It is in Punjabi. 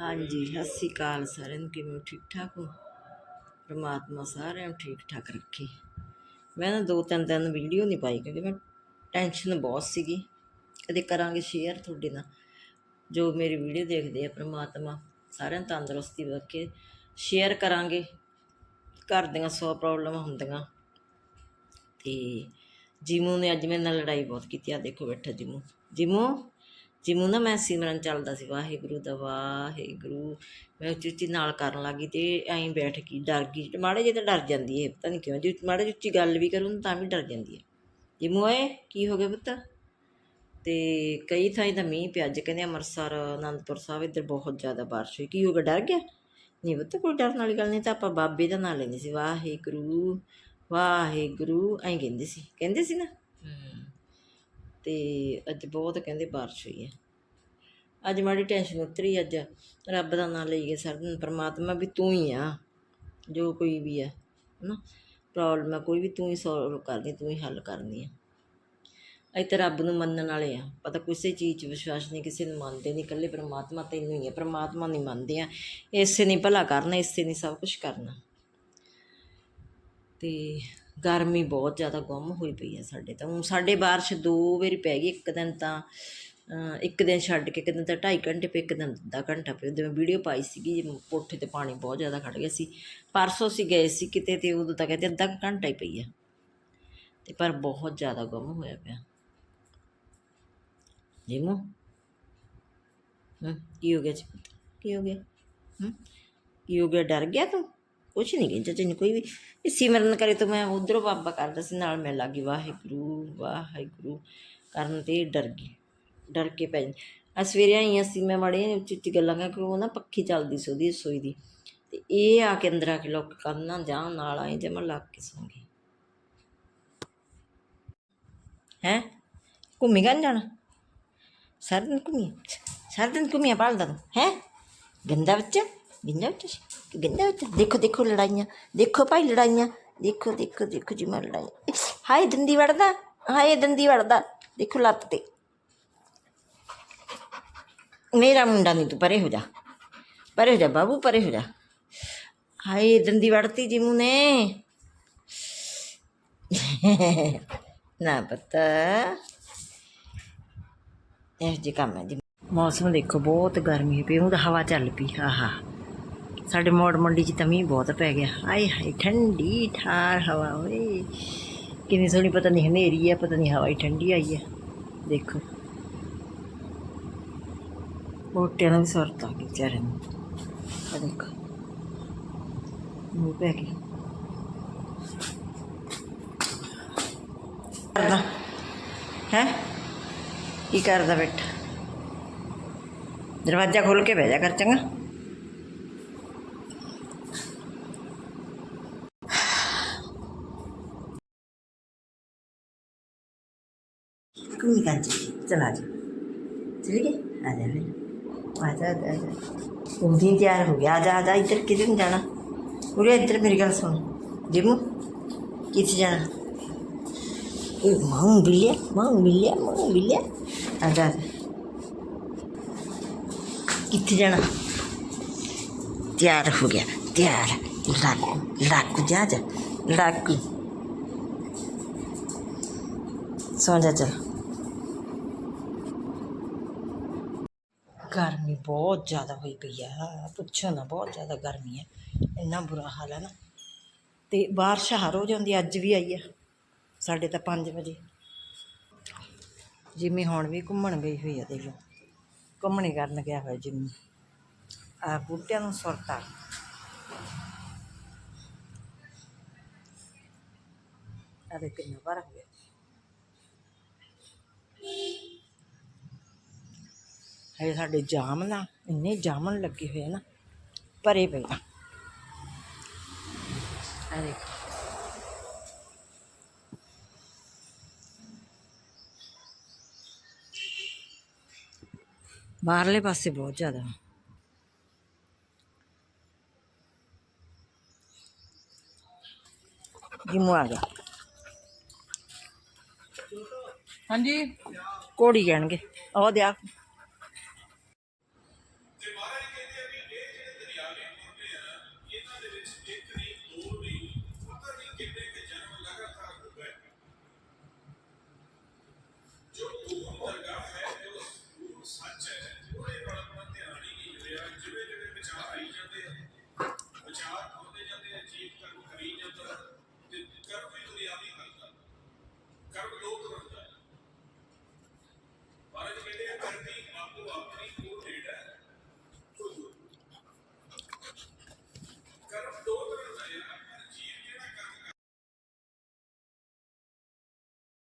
ਹਾਂਜੀ, ਸਤਿ ਸ਼੍ਰੀ ਅਕਾਲ ਸਾਰਿਆਂ ਨੂੰ, ਕਿਵੇਂ ਠੀਕ ਠਾਕ ਹੋ? ਪਰਮਾਤਮਾ ਸਾਰਿਆਂ ਨੂੰ ਠੀਕ ਠਾਕ ਰੱਖੇ। ਮੈਂ ਨਾ ਦੋ ਤਿੰਨ ਦਿਨ ਵੀਡੀਓ ਨਹੀਂ ਪਾਈ, ਕਿਉਂਕਿ ਮੈਂ ਟੈਨਸ਼ਨ ਬਹੁਤ ਸੀਗੀ। ਕਦੇ ਕਰਾਂਗੇ ਸ਼ੇਅਰ ਤੁਹਾਡੇ ਨਾਲ। ਜੋ ਮੇਰੀ ਵੀਡੀਓ ਦੇਖਦੇ ਆ ਪਰਮਾਤਮਾ, ਸਾਰਿਆਂ ਨੂੰ ਤੰਦਰੁਸਤੀ ਰੱਖੇ। ਸ਼ੇਅਰ ਕਰਾਂਗੇ। ਘਰ ਦੀਆਂ ਸੌ ਪ੍ਰੋਬਲਮ ਹੁੰਦੀਆਂ। ਤੇ ਜਿਮੂ ਨੇ ਅੱਜ ਮੇਰੇ ਨਾਲ ਲੜਾਈ ਬਹੁਤ ਕੀਤੀ ਆ ਦੇਖੋ ਬੈਠਾ ਜਿਮੂ। ਜਿਮੂ ਜਿਮੂ ਨਾ ਮੈਂ ਸਿਮਰਨ ਚੱਲਦਾ ਸੀ, ਵਾਹਿਗੁਰੂ ਦਾ ਵਾਹਿਗੁਰੂ, ਮੈਂ ਉੱਚੀ ਉੱਚੀ ਨਾਲ ਕਰਨ ਲੱਗੀ ਤੇ ਐਂ ਬੈਠ ਗਈ, ਡਰ ਗਈ ਤੇ ਮਾੜੇ ਜਿਹੇ ਤਾਂ ਡਰ ਜਾਂਦੀ ਹੈ ਪਤਾ ਨਹੀਂ ਕਿਉਂ, ਜੇ ਮਾੜੇ ਜਿਹੀ ਉੱਚੀ ਗੱਲ ਵੀ ਕਰੂੰ ਤਾਂ ਵੀ ਡਰ ਜਾਂਦੀ ਹੈ ਜਿਮੂ ਆਏ ਕੀ ਹੋ ਗਿਆ ਪੁੱਤ? ਤੇ ਕਈ ਥਾਈਂ ਤਾਂ ਮੀਂਹ ਪਿਆ, ਅੱਜ ਕਹਿੰਦੇ ਅੰਮ੍ਰਿਤਸਰ, ਅਨੰਦਪੁਰ ਸਾਹਿਬ ਇੱਧਰ ਬਹੁਤ ਜ਼ਿਆਦਾ ਬਾਰਿਸ਼ ਹੋਈ, ਕੀ ਹੋ ਗਿਆ, ਡਰ ਗਿਆ? ਨਹੀਂ ਪੁੱਤ, ਕੋਈ ਡਰਨ ਵਾਲੀ ਗੱਲ ਨਹੀਂ ਤਾਂ ਆਪਾਂ ਬਾਬੇ ਦਾ ਨਾਂ ਲੈਂਦੇ ਸੀ, ਵਾਹਿਗੁਰੂ ਵਾਹਿਗੁਰੂ, ਐਂ ਕਹਿੰਦੇ ਸੀ ਕਹਿੰਦੇ ਸੀ ਨਾ? ਅਤੇ ਅੱਜ ਬਹੁਤ ਕਹਿੰਦੇ ਬਾਰਿਸ਼ ਹੋਈ ਹੈ। ਅੱਜ ਮਾੜੀ ਟੈਨਸ਼ਨ ਉਤਰੀ, ਅੱਜ ਰੱਬ ਦਾ ਨਾਮ ਲਈਏ ਸਾਰਾ ਦਿਨ ਪ੍ਰਮਾਤਮਾ ਵੀ ਤੂੰ ਹੀ ਆ, ਜੋ ਕੋਈ ਵੀ ਹੈ, ਹਨਾ? ਪ੍ਰੋਬਲਮ ਆ, ਕੋਈ ਵੀ ਤੂੰ ਹੀ ਸੋਲਵ ਕਰਦੀ ਤੂੰ ਹੀ ਹੱਲ ਕਰਨੀ ਆ। ਅਸੀਂ ਤਾਂ ਰੱਬ ਨੂੰ ਮੰਨਣ ਵਾਲੇ ਆ ਪਤਾ ਕਿਸੇ ਚੀਜ਼ 'ਚ ਵਿਸ਼ਵਾਸ ਨਹੀਂ, ਕਿਸੇ ਨੂੰ ਮੰਨਦੇ ਨਹੀਂ, ਇਕੱਲੇ ਪ੍ਰਮਾਤਮਾ ਤੈਨੂੰ ਹੀ ਹੈ ਪਰਮਾਤਮਾ ਨਹੀਂ ਮੰਨਦੇ ਆ। ਇਸੇ ਨਹੀਂ ਭਲਾ ਕਰਨਾ, ਇਸੇ ਨਹੀਂ ਸਭ ਕੁਝ ਕਰਨਾ। ਤੇ ਗਰਮੀ ਬਹੁਤ ਜ਼ਿਆਦਾ ਗੁੰਮ ਹੋਈ ਪਈ ਹੈ ਸਾਡੇ ਤਾਂ। ਹੁਣ ਸਾਡੇ ਬਾਰਿਸ਼ ਦੋ ਵਾਰੀ ਪੈ ਗਈ, ਇੱਕ ਦਿਨ ਤਾਂ ਇੱਕ ਦਿਨ ਛੱਡ ਕੇ, ਇੱਕ ਦਿਨ ਤਾਂ 2.5 ਘੰਟੇ ਪਏ, ਇੱਕ ਦਿਨ ਅੱਧਾ ਘੰਟਾ ਪਏ ਉਹਦੇ ਮੈਂ ਵੀਡੀਓ ਪਾਈ ਸੀਗੀ ਕੋਠੇ ਤੇ ਪਾਣੀ ਬਹੁਤ ਜ਼ਿਆਦਾ ਖੜ ਗਿਆ ਸੀ। ਪਰਸੋਂ ਅਸੀਂ ਗਏ ਸੀ ਕਿਤੇ ਤੇ ਉਦੋਂ ਤਾਂ ਕਹਿੰਦੇ ਅੱਧਾ ਕੁ ਘੰਟਾ ਹੀ ਪਈ ਆ। ਤੇ ਪਰ ਬਹੁਤ ਜ਼ਿਆਦਾ ਗੁੰਮ ਹੋਇਆ ਪਿਆ। ਜਿਮੋ? ਹੂੰ, ਕੀ ਹੋ ਗਿਆ ਜੀ? ਕੀ ਹੋ ਗਿਆ? ਹੂੰ, ਕੀ ਹੋ ਗਿਆ? ਡਰ ਗਿਆ ਤੂੰ? ਕੁਛ ਨਹੀਂ ਕਹਿੰਦਾ ਤੈਨੂੰ ਕੋਈ ਵੀ। ਇਹ ਸਿਮਰਨ ਕਰੇ ਤਾਂ ਮੈਂ ਉਧਰੋਂ ਬਾਬਾ ਕਰਦਾ ਸੀ, ਨਾਲ ਮੈਂ ਲੱਗੀ, ਵਾਹਿਗੁਰੂ ਵਾਹਿਗੁਰੂ। ਕਰਨ ਤੇ ਡਰ ਗਈ, ਡਰ ਕੇ ਪੈ ਆ ਸਵੇਰੇ ਆਈਆਂ ਅਸੀਂ, ਮੈਂ ਮਾੜੇ ਉੱਚੀ ਉੱਚੀ ਗੱਲਾਂ ਕਰ ਉਹ ਨਾ ਪੱਖੀ ਚੱਲਦੀ ਸੀ ਉਹਦੀ ਰਸੋਈ ਦੀ। ਤੇ ਇਹ ਆ ਕੇ ਅੰਦਰ ਆ ਕੇ ਲੋਕ ਕਰਨਾ ਜਾਂ, ਨਾਲ ਆਏ ਜਮਾ ਲੱਗ ਕੇ ਸੌਂ ਗਈ। ਹੈ? ਘੁੰਮੀ ਗਾ ਜਾਣਾ? ਸਾਰਾ ਦਿਨ ਘੁੰਮੀ ਸਾਰਾ ਦਿਨ ਘੁੰਮੀਆਂ ਪਾਲਦਾ ਤੂੰ, ਹੈ? ਗੰਦਾ ਬੱਚਾ? ਗੰਦਾ ਬੱਚਾ ਸੀ? ਕਿ ਦੇਖੋ ਦੇਖੋ ਲੜਾਈਆਂ, ਦੇਖੋ ਭਾਈ ਲੜਾਈਆਂ, ਦੇਖੋ ਦੇਖੋ ਦੇਖੋ ਜੀ ਮੈਂ ਲੜਾਈਆਂ ਹਾਏ, ਦੰਦੀ ਵੜਦਾ, ਹਾਏ, ਦੰਦੀ ਵੜਦਾ, ਦੇਖੋ ਲੱਤ ਤੇ। ਮੇਰਾ ਮੁੰਡਾ ਨਹੀਂ ਤੂੰ ਪਰੇ ਹੋ ਜਾ, ਪਰੇ ਹੋ ਜਾ ਬਾਬੂ, ਪਰੇ ਹੋ ਜਾ। ਹਾਏ, ਦੰਦੀ ਵੜਤੀ ਜਿਮੂ ਨੇ। ਨਾ ਪਤਾ। ਇਹ ਜੀ ਕੰਮ ਹੈ ਜੀ। ਮੌਸਮ ਦੇਖੋ, ਬਹੁਤ ਗਰਮੀ ਪਈ ਉਹ ਹਵਾ ਚੱਲ ਪਈ, ਆਹਾ। ਸਾਡੇ ਮੋੜ ਮੰਡੀ 'ਚ ਤਾਂ ਮੀਂਹ ਬਹੁਤ ਪੈ ਗਿਆ। ਆਏ ਹਾਏ, ਠੰਡੀ ਠਾਰ ਹਵਾ ਓਏ। ਕਿੰਨੀ ਸੋਹਣੀ, ਪਤਾ ਨਹੀਂ ਹਨੇਰੀ ਹੈ ਪਤਾ ਨਹੀਂ ਹਵਾ ਹੀ ਠੰਡੀ ਆਈ ਹੈ ਦੇਖੋ। ਬੋਟਿਆਂ ਨੂੰ ਵੀ ਸੁਰਤ ਆ ਗਈ ਵਿਚਾਰੇ ਨੂੰ। ਆ ਦੇਖੋ। ਮੂੰਹ ਪੈ ਗਈ ਕਰਦਾ। ਹੈ? ਕੀ ਕਰਦਾ ਬੈਠਾ? ਦਰਵਾਜ਼ਾ ਖੋਲ ਕੇ ਬਹਿ ਜਾ ਕਰ ਚੰਗਾ। ਕਿੰਨੀ ਕਾਂਜੀ ਚਲਾ ਜੀ ਠੀਕ ਹੈ ਆ ਜਾ ਫਿਰ ਆ ਜਾ ਆ ਜਾ ਉਹ ਦਿਨ ਤਿਆਰ ਹੋ ਗਿਆ ਆ ਜਾ ਆ ਜਾ ਇੱਧਰ ਕਿਧਰ ਨੂੰ ਜਾਣਾ ਉਰੇ ਇੱਧਰ ਮੇਰੀ ਗੱਲ ਸੁਣ ਜਿਮੂ ਕਿੱਥੇ ਜਾਣਾ ਇਹ ਮਾਂ ਬਿੱਲਿਆ ਮਾਂ ਬਿੱਲਿਆ ਮਾਂ ਕਿੱਥੇ ਜਾਣਾ ਤਿਆਰ ਹੋ ਗਿਆ ਤਿਆਰ ਲੱਗ ਲੱਗ ਜਾ ਜਾ ਲੱਗ ਸੌਂ ਜਾ ਬਹੁਤ ਜ਼ਿਆਦਾ ਹੋਈ ਪਈ ਆ। ਪੁੱਛੋ ਨਾ, ਬਹੁਤ ਜ਼ਿਆਦਾ ਗਰਮੀ ਹੈ ਇੰਨਾ ਬੁਰਾ ਹਾਲ ਹੈ ਨਾ। ਤੇ ਬਾਰਿਸ਼ ਹਰ ਹੋ ਜਾਂਦੀ ਅੱਜ ਵੀ ਆਈ ਆ ਸਾਡੇ ਤਾਂ 5 ਵਜੇ। ਜਿਮੀ ਹੁਣ ਵੀ ਘੁੰਮਣ ਗਈ ਹੋਈ ਆ, ਦੇਖ ਲਓ। ਘੁੰਮਣੀ ਕਰਨ ਗਿਆ ਹੋਇਆ ਜਿਮੀ। ਆ ਬੂਟਿਆਂ ਨੂੰ ਸੁਰਤਾ ਆ ਦੇ ਕਿੰਨਾ ਭਰ ਹੋ ਗਿਆ। ਹੈ ਸਾਡੇ ਜਾਮਨ ਆ ਇੰਨੇ ਜਾਮਨ ਲੱਗੇ ਹੋਏ ਆ ਨਾ ਭਰੇ ਪਏ ਆ। ਆ ਦੇਖ। ਬਾਹਰਲੇ ਪਾਸੇ ਬਹੁਤ ਜ਼ਿਆਦਾ। ਜਿਮੂ ਆ ਗਿਆ ਹਾਂਜੀ। ਕੋੜੀ ਕਹਿਣਗੇ। ਉਹ ਦਿਆ।